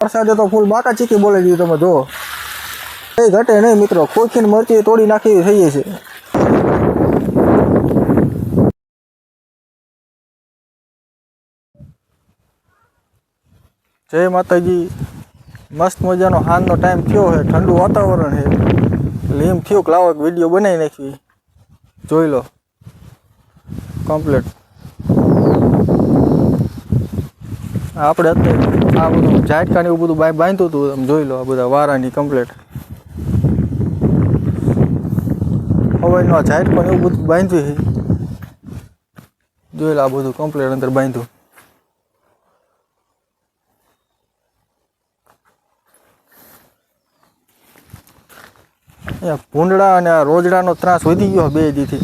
વરસાદે તો ફૂલ બાકા ચીકી બોલી દીધું તમે જો. એ ઘટે નહીં મિત્રો ખોખીને મરચી તોડી નાખી થઈ છે. જય માતાજી. મસ્ત મજાનો હાનનો ટાઈમ થયો છે, ઠંડુ વાતાવરણ છે. એમ થયું કે લાવો એક વીડિયો બનાવી નાખવી. જોઈ લો. કમ્પ્લીટ આપણે અત્યારે આ બધું ઝાટકા ને એવું બધું બાય બાંધ્યું હતું તમે જોઈ લો આ બધા વારાની કમ્પ્લેટ હવે આ ઝાટકો ને એવું બધું બાંધ્યું છે. જોઈ લો આ બધું કમ્પ્લેટ અંદર બાંધ્યું. ભૂંડડા અને આ રોજડાનો ત્રાસ વધી ગયો બે દીથી.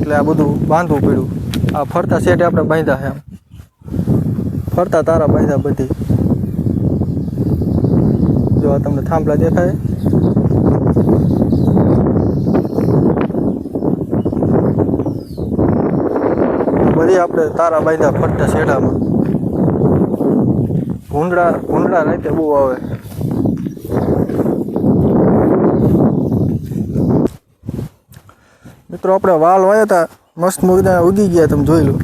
એટલે આ બધું બાંધવું પડ્યું. આ ફરતા સેટ આપણે બાંધ્યા છે આમ. ફરતા તારા બાંધ્યા બધી. જો આ તમને થાંભલા દેખાય. બધી આપણે તારા બાંધ્યા ફરતા શેઢામાં. ભૂંડા ભૂંડડા રાતે બહુ આવે. મિત્રો, આપણે વાલ વાયા હતા મસ્ત મુગદા ઉગી ગયા તમે જોઈ લો.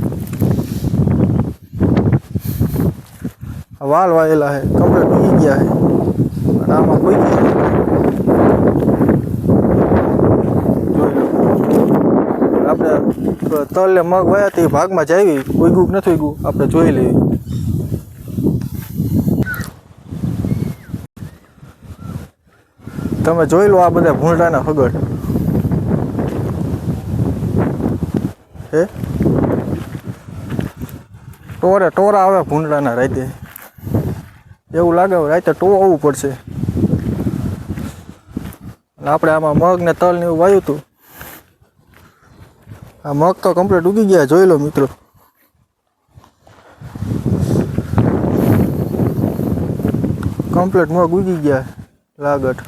વાલ વાયેલા છે કમ્પ્લીટ ડૂબી ગયા છે અને આમાં કોઈ આપણે તલ ને મગ વાયા તે ભાગમાં જાવી ઉગ્યું નથી ઉગ્યું, આપણે જોઈ લેવી તમે જોઈ લો આ બધા ભૂંડાના ફગડ હે? ટોરે, ટોરા આવે ભૂંડડાના રાતે. એવું લાગે રાતે ટો આવવું પડશે. આપણે આમાં મગ ને તલ ને એવું વાયું હતું. આ મગ તો કમ્પ્લીટ ઉગી ગયા, જોઈ લો મિત્રો. કમ્પ્લીટ મગ ઉગી ગયા, લાગટ.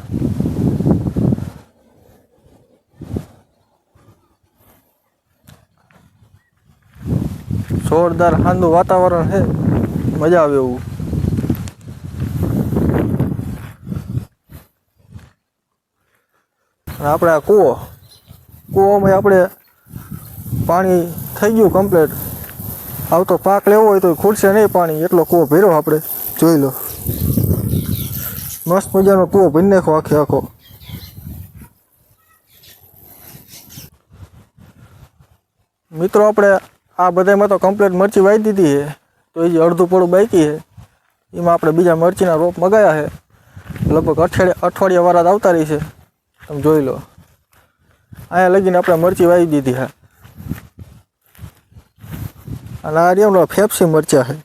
જોરદાર સાંદું વાતાવરણ છે. મજા આવે એવું. આપણે આ કૂવો. કૂવામાં આપણે પાણી થઈ ગયું કમ્પ્લીટ આવતો પાક લેવો હોય તો ખૂટશે નહીં પાણી. એટલો કૂવો ભર્યો આપણે. જોઈ લો. મસ્ત મજાનો કૂવો ભરી નાખો આખે આખો. મિત્રો, આપણે આ બધામાં તો કમ્પ્લીટ મરચી વાવી દીધી છે. તો એ જે અડધું પડું બાકી છે. એમાં આપણે બીજા મરચીના રોપ મગાયા છે. લગભગ અઠવાડિયા અઠવાડિયા વાળા આવતા રહી છે. તમે જોઈ લો. અહીંયા લગીને આપણે મરચી વાવી દીધી હા અને આ રહ્યા ફેફસી મરચા છે.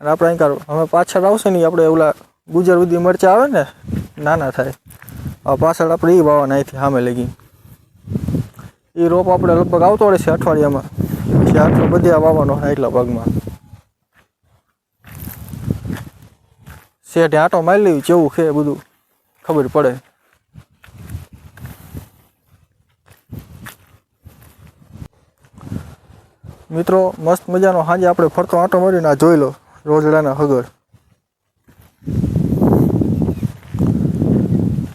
અને આપણે અહીં હવે પાછળ આવશે ને આપણે ઓલા ગુજર બધી મરચા આવે ને, નાના થાય. હવે પાછળ આપણે એ વાવવાના અહીંથી સામે લગી એ રોપ આપણે લગભગ આવતો રહેશે અઠવાડિયામાં. પછી આટલો બધી વાવવાનો છે એટલા ભાગમાં. શેઠે આટો મારી લેવી, જેવું છે બધું. ખબર પડે. મિત્રો, મસ્ત મજાનો સાંજે આપણે ફરતો આંટો મારીને આ જોઈ લો રોજડાના હગર.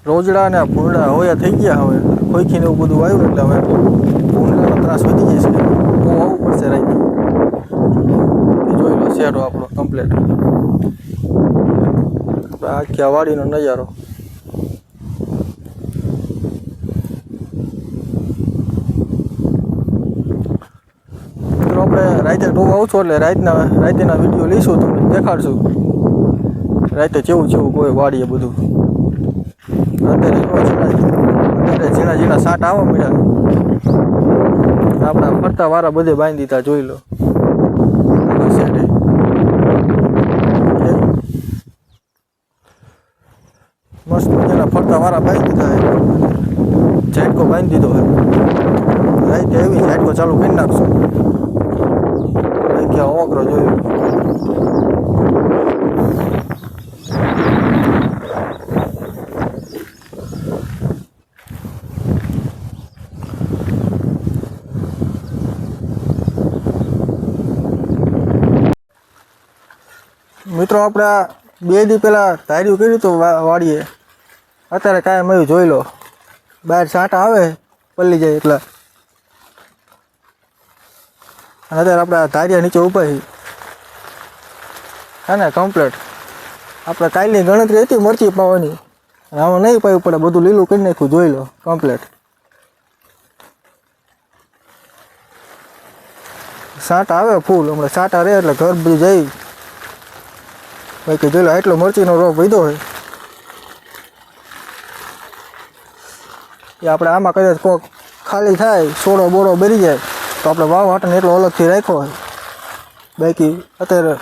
રોજડા ને ભૂંડા હોયા થઈ ગયા હવે. ખોઈખીને એવું બધું આવ્યું એટલે હવે ભૂંડાનો ત્રાસ વધી જશે બહુ આવવું પડશે રાઈ જોઈ લો શેરો આપણો કમ્પ્લેટ આખી વાડીનો નજારો મિત્રો આપણે ટોવા આવશો એટલે રાતના રાતેના વીડિયો લઈશું તમને, દેખાડશું. રાતે જેવું જેવું કોઈ વાડીએ બધું. અત્યારે અત્યારે ઝીણા ઝીણા સાટ આવવા મળ્યા આપણા ફરતા વાળા બધે બાંધી દીધા, જોઈ લો. મસ્ત મજાના ફરતા વાળા બાંધી દીધા ઝાટકો બાંધી દીધો હોય રાતે એવી ઝાટકો ચાલુ કરી નાખશું. ક્યાં ઓકરો જોયું મિત્રો, આપણા બે દી પહેલાં ધાર્યું કર્યું હતું વાડીએ. અત્યારે કાંઈ મયું જોઈ લો. બહાર છાંટા આવે, પલ્લી જાય એટલા. અને અત્યારે આપણે આ ધારિયા નીચે ઊભા છીએ. હા ને કમ્પ્લેટ આપણે કાલની ગણતરી હતી મરચી પાવાની. અને આમાં નહીં પાવું પડે બધું લીલું કરી નાખ્યું, જોઈ લો કમ્પ્લેટ સાંટા આવે ફૂલ, હમણાં સાંટા રહે એટલે ઘર બધું જઈ. બાકી જોઈ લો એટલો મરચીનો રોપ વધ્યો હોય એ આપણે આમાં કદાચ કોક ખાલી થાય સોડો બોડો બરી જાય. તો આપણે વાવ હાટને એટલો અલગથી રાખ્યો હોય. બાકી અત્યારે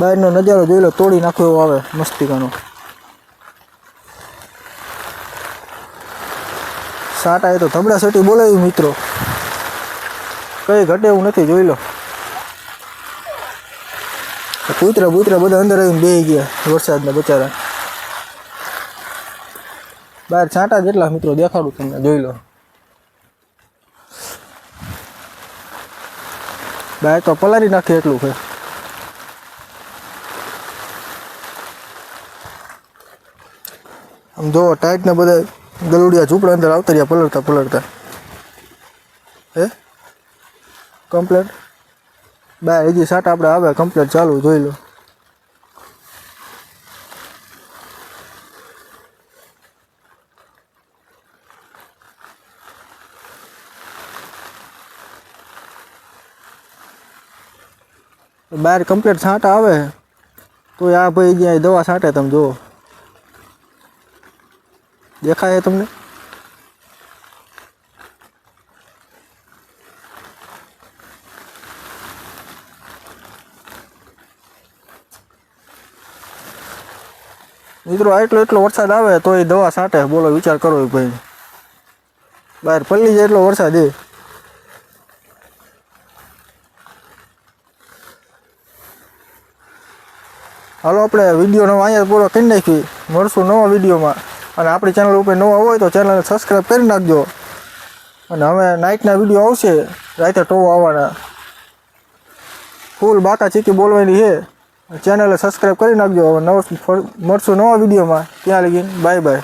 બહારનો નજારો જોઈ લો, તોડી નાખ્યો એવો આવે મસ્તિકાનો સાટા એ તો ધબડા સટી બોલાવી મિત્રો. કઈ ઘટે એવું નથી, જોઈ લો. કૂતરા બૂતરા બધા અંદર આવીને બે ગયા, વરસાદના બચારા. બહાર છાંટા જેટલા મિત્રો દેખાડું તમને, જોઈ લો. બહાર તો પલારી નાખે એટલું છે આમ જો ટાઈટ ને બધા ગલુડિયા ઝૂપડા અંદર આવતા રહ્યા પલળતા પલળતા હે કમ્પ્લેટ બાય હજી સાટ આપણે આવે કમ્પ્લેટ ચાલુ જોઈ લો બહાર કમ્પ્લેટ છાંટા આવે. તો આ ભાઈ જ્યાં દવા છાંટે તમે જુઓ. દેખાય તમને? મિત્રો એટલો એટલો વરસાદ આવે, તો એ દવા છાંટે. બોલો, વિચાર કરો ભાઈ. બહાર પલ્લી જાય એટલો વરસાદ એ. હાલો આપણે વિડીયોનો અહીંયા પૂરો કરી નાખી મળશું નવા વિડીયોમાં. અને આપણી ચેનલ ઉપર નવા હોય તો ચેનલને સબસ્ક્રાઈબ કરી નાખજો. અને હવે નાઇટના વીડિયો આવશે. રાતે ટો આવવાના. ફૂલ બાકા ચીકી બોલવાની છે. ચેનલે સબસ્ક્રાઈબ કરી નાખજો. હવે નવ મળશું નવા વિડીયોમાં. ત્યાં લગી બાય બાય